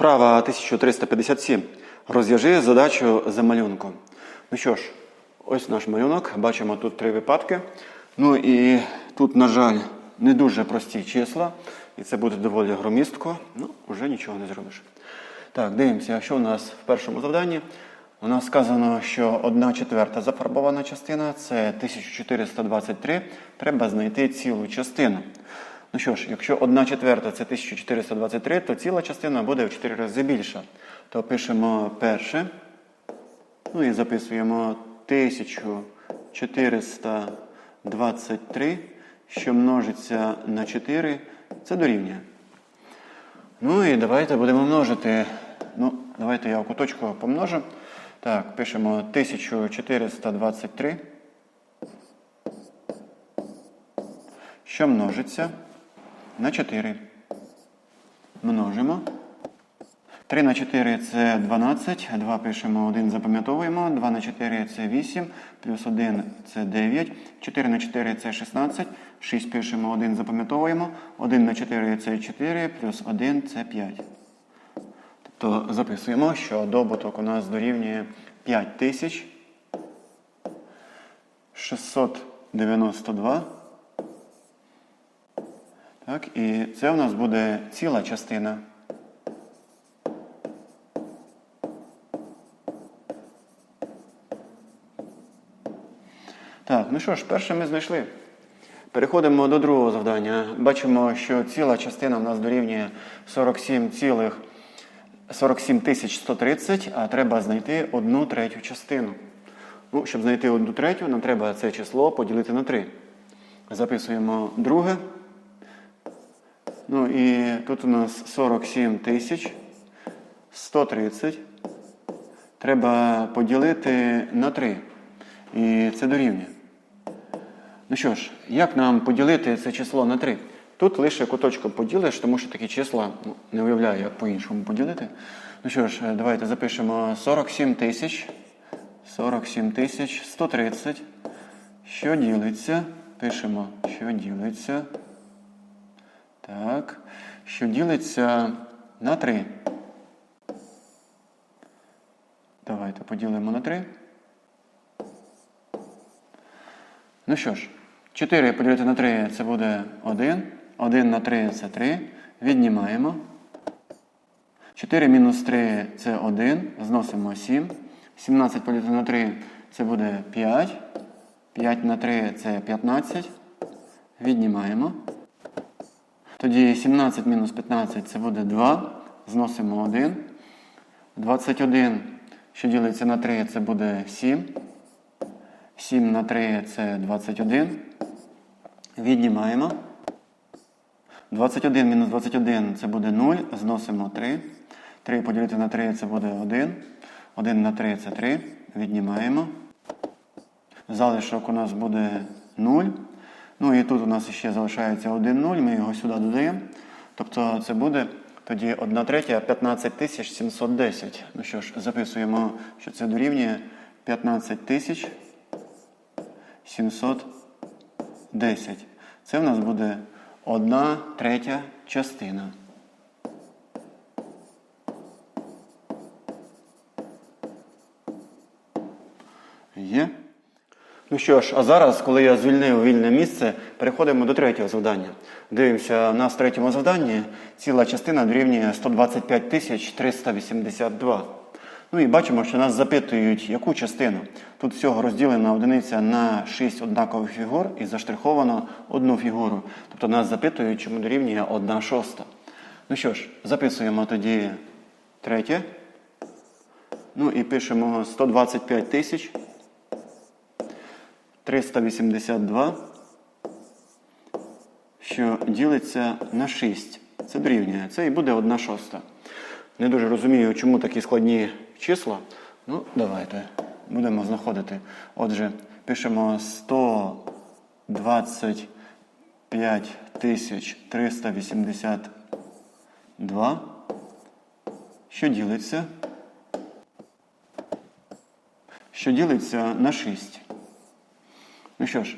Вправа 1357. Розв'яжи задачу за малюнком. Ну що ж, ось наш малюнок. Бачимо тут три випадки. Ну і тут, на жаль, не дуже прості числа. І це буде доволі громістко. Ну, вже нічого не зробиш. Так, дивимося, що у нас в першому завданні. У нас сказано, що 1 четверта зафарбована частина це 1423. Треба знайти цілу частину. Ну що ж, якщо 1 четверта це 1423, то ціла частина буде в 4 рази більша. То пишемо перше. Ну і записуємо 1423, що множиться на 4, це дорівнює. Ну і давайте будемо множити. Ну, давайте я в куточку помножу. Так, пишемо 1423. Що множиться на 4. Множимо. 3 на 4 це 12. 2 пишемо 1, запам'ятовуємо. 2 на 4 це 8, плюс 1 це 9. 4 на 4 це 16. 6 пишемо 1, запам'ятовуємо. 1 на 4 це 4, плюс 1 це 5. Тобто записуємо, що добуток у нас дорівнює 5692. Так, і це у нас буде ціла частина. Так, ну що ж, перше ми знайшли. Переходимо до другого завдання. Бачимо, що ціла частина у нас дорівнює 47 цілих 47 130, а треба знайти одну третю частину. Ну, щоб знайти одну третю, нам треба це число поділити на 3. Записуємо друге. Ну і тут у нас 47 тисяч 130. Треба поділити на 3. І це дорівнює. Ну що ж, як нам поділити це число на 3? Тут лише куточком поділиш, тому що такі числа ну, не уявляю, як по-іншому поділити. Ну що ж, давайте запишемо 47 тисяч. 47 тисяч 130. Що ділиться? Пишемо, що ділиться. Так. Що ділиться на 3. Давайте поділимо на 3. Ну що ж, 4 поділити на 3 це буде 1. 1 на 3 це 3. Віднімаємо. 4 мінус 3 це 1. Зносимо 7. 17 поділити на 3 це буде 5. 5 на 3 це 15. Віднімаємо. Тоді 17 мінус 15 це буде 2. Зносимо 1. 21, що ділиться на 3, це буде 7. 7 на 3 це 21. Віднімаємо. 21 мінус 21 це буде 0. Зносимо 3. 3 поділити на 3 це буде 1. 1 на 3 це 3. Віднімаємо. Залишок у нас буде 0. Ну і тут у нас ще залишається 1 0. Ми його сюди додаємо. Тобто це буде тоді 1 третя 15 710. Ну що ж, записуємо, що це дорівнює 15 тисяч 710. Це в нас буде 1 третя частина. Є? Ну що ж, а зараз, коли я звільнив вільне місце, переходимо до третього завдання. Дивимося, у нас в третьому завданні ціла частина дорівнює 125 382. Ну і бачимо, що нас запитують, яку частину. Тут всього розділена одиниця на 6 однакових фігур і заштриховано одну фігуру. Тобто нас запитують, чому дорівнює 1 шоста. Ну що ж, записуємо тоді третє. Ну і пишемо 125 тисяч 382, що ділиться на 6. Це дорівнює. Це і буде 1 шоста. Не дуже розумію, чому такі складні числа. Ну, давайте будемо знаходити. Отже, пишемо 125 382, що ділиться. Що ділиться на 6. Ну що ж,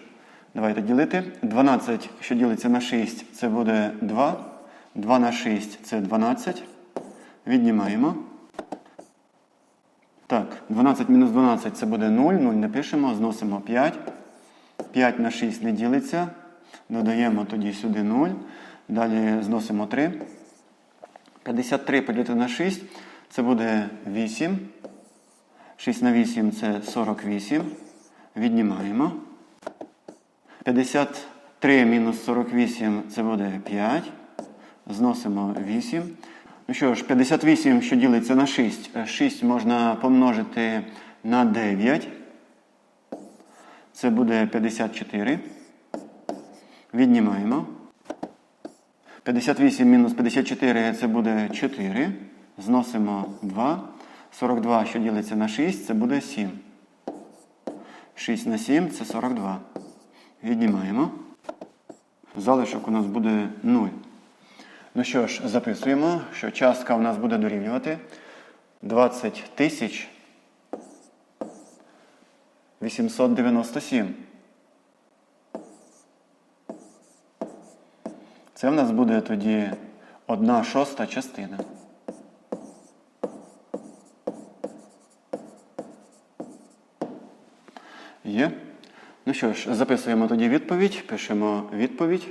давайте ділити. 12, що ділиться на 6, це буде 2. 2 на 6 це 12. Віднімаємо. Так, 12 мінус 12 це буде 0. 0 не пишемо, зносимо 5. 5 на 6 не ділиться. Додаємо тоді сюди 0. Далі зносимо 3. 53 поділити на 6 це буде 8. 6 на 8 це 48. Віднімаємо. 53 мінус 48 це буде 5. Зносимо 8. Ну що ж, 58, що ділиться на 6. 6 можна помножити на 9. Це буде 54. Віднімаємо. 58 мінус 54 це буде 4. Зносимо 2. 42, що ділиться на 6, це буде 7. 6 на 7 це 42. Віднімаємо. Залишок у нас буде 0. Ну що ж, записуємо, що частка у нас буде дорівнювати 20 тисяч 897. Це в нас буде тоді одна шоста частина. Є. Ну що ж, записуємо тоді відповідь, пишемо відповідь.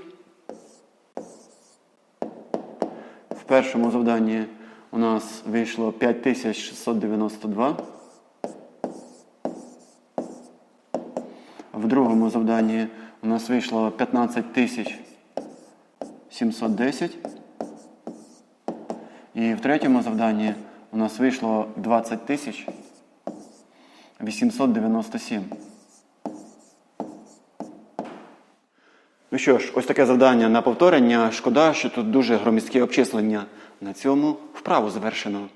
В першому завданні у нас вийшло 5692. В другому завданні у нас вийшло 15710. І в третьому завданні у нас вийшло 20 тисяч 897. Ну що ж, ось таке завдання на повторення. Шкода, що тут дуже громіздкі обчислення. На цьому вправу завершено.